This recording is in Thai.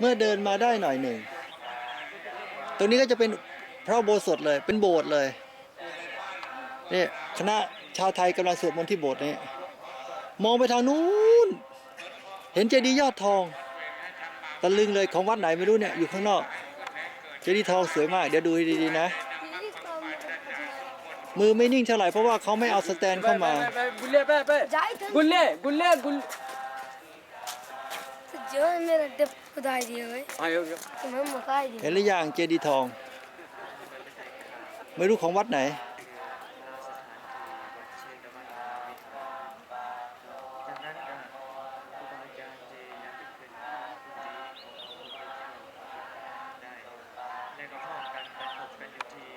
เมื่อเดินมาได้หน่อยหนึ่ง ตรงนี้ก็จะเป็นพระโบสถ์เลย เป็นโบสถ์เลยนี่คณะชาวไทยกำลังสวดมนต์ที่โบสถ์นี้ มองไปทางนู้น เห็นเจดีย์ยอดทองตะลึงเลยของวัดไหนไม่รู้เนี่ยอยู่ข้างนอก เจดีย์ทองสวยมาก เดี๋ยวดูดีๆนะ มือไม่นิ่งเท่าไหร่เพราะว่าเขาไม่เอาสแตนเข้ามา กุลเล่กุลเล่กุลเล่ जो อไม่ได้เด็ดคู่ दिया हुआ है อายุเยอะ तो मैं मुकाई दी เห็นหรือยังเจดีทอง ไม่รู้ของวัดไหนกันอยู่ที่